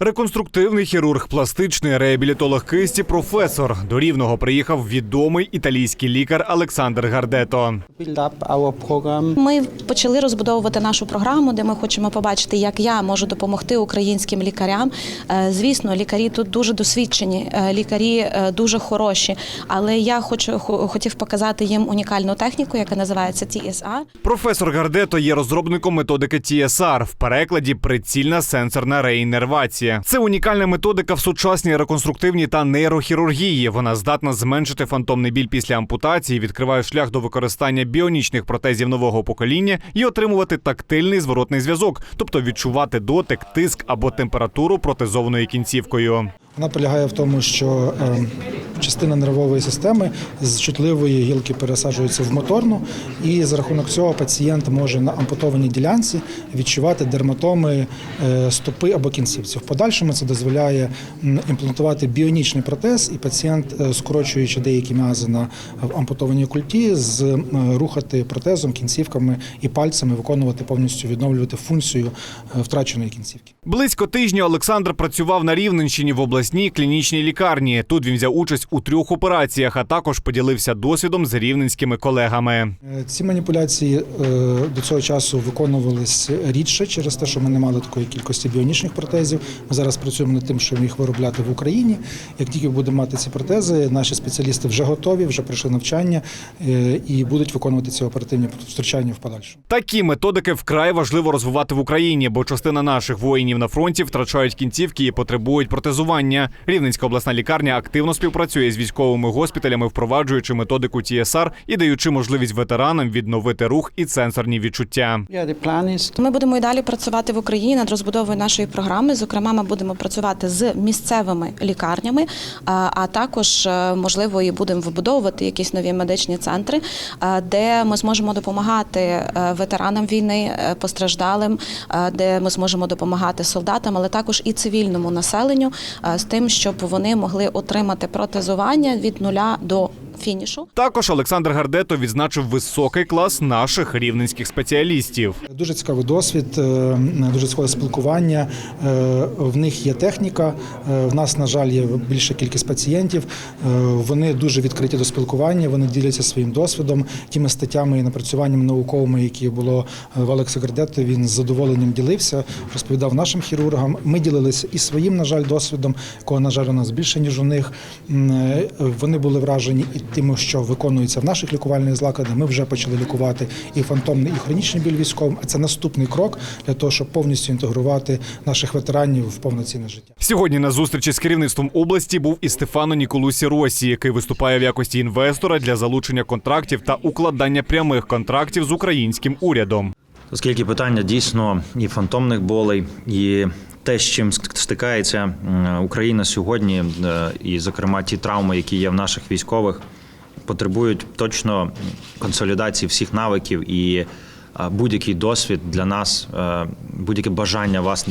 Реконструктивний хірург, пластичний реабілітолог кисті, професор. До рівного приїхав відомий італійський лікар Олександр Гардето. Ми почали розбудовувати нашу програму, де ми хочемо побачити, як я можу допомогти українським лікарям. Е, Звісно, лікарі тут дуже досвідчені, е, лікарі е, дуже хороші. Але я хочу хотів показати їм унікальну техніку, яка називається TSA. Професор Гардето є розробником методики TSR, в перекладі прицільна сенсорна реіннервація. Це унікальна методика в сучасній реконструктивній та нейрохірургії. Вона здатна зменшити фантомний біль після ампутації, відкриває шлях до використання біонічних протезів нового покоління і отримувати тактильний зворотний зв'язок, тобто відчувати дотик, тиск або температуру протезованою кінцівкою. Вона полягає в тому, що е, частина нервової системи з чутливої гілки пересаджується в моторну, і за рахунок цього пацієнт може на ампутованій ділянці відчувати дерматоми е, стопи або кінцівці. В подальшому це дозволяє імплантувати біонічний протез, і пацієнт, е, скорочуючи деякі м'язи на в ампутованій культі, з е, рухати протезом, кінцівками і пальцями, виконувати повністю відновлювати функцію е, втраченої кінцівки. Близько тижня Олександр працював на Рівненщині в обласній клінічній лікарні. Тут він взяв участь у трьох операціях, а також поділився досвідом з рівненськими колегами. Е, Ці маніпуляції е, до цього часу виконувались рідше через те, що ми не мали такої кількості біонічних протезів. Ми зараз працюємо над тим, щоб їх виробляти в Україні. Як тільки будемо мати ці протези, наші спеціалісти вже готові, вже пройшли навчання е, і будуть виконувати ці оперативні втручання в подальшому. Такі методики вкрай важливо розвивати в Україні, бо частина наших воїнів на фронті втрачають кінцівки і потребують протезування. Рівненська обласна лікарня активно співпрацює з військовими госпіталями, впроваджуючи методику TSR і даючи можливість ветеранам відновити рух і сенсорні відчуття. Ми будемо і далі працювати в Україні над розбудовою нашої програми. Зокрема, ми будемо працювати з місцевими лікарнями, а також е, можливо і будемо вибудовувати якісь нові медичні центри, е, де ми зможемо допомагати е, ветеранам війни, постраждалим, де ми зможемо допомагати солдатам, але також і цивільному населенню з тим, щоб вони могли отримати протезування від нуля до фінішу. Також Олександр Гардето відзначив високий клас наших рівненських спеціалістів. Дуже цікавий досвід, е, дуже цікаве спілкування. Е, В них є техніка. е, В нас, на жаль, є більша кількість пацієнтів. Вони дуже відкриті до спілкування. Вони діляться своїм досвідом, тими статтями і напрацюваннями науковими, які було в Олекса Гардетто. Він з задоволенням ділився, розповідав нашим хірургам. Ми ділилися і своїм, на жаль, досвідом, якого, на жаль, у нас більше ніж у них. Вони були вражені і тим, що виконується в наших лікувальних закладах. Ми вже почали лікувати і фантомний, і хронічний біль військовим. А це наступний крок для того, щоб повністю інтегрувати наших ветеранів в повноцінне життя. Сьогодні на зустрічі з керівництвом області був і Стефано Ніколусі Росі, який виступає в якості інвестора для залучення контрактів та укладання прямих контрактів з українським урядом. Оскільки питання дійсно і фантомних болей, і те, з чим стикається Україна сьогодні, е, і, зокрема, ті травми, які є в наших військових, потребують точно консолідації всіх навиків і е, будь-який досвід для нас, е, будь-яке бажання вас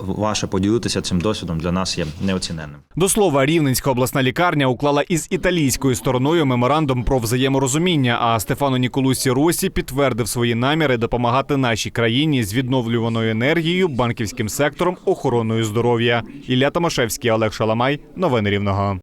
ваше поділитися цим досвідом для нас є неоціненним. До слова, Рівненська обласна лікарня уклала із італійською стороною меморандум про взаєморозуміння. А Стефано Ніколусі Росі підтвердив свої наміри допомагати нашій країні з відновлюваною енергією, банківським сектором, охороною здоров'я. Ілля Томашевський, Олег Шаламай. Новини Рівного.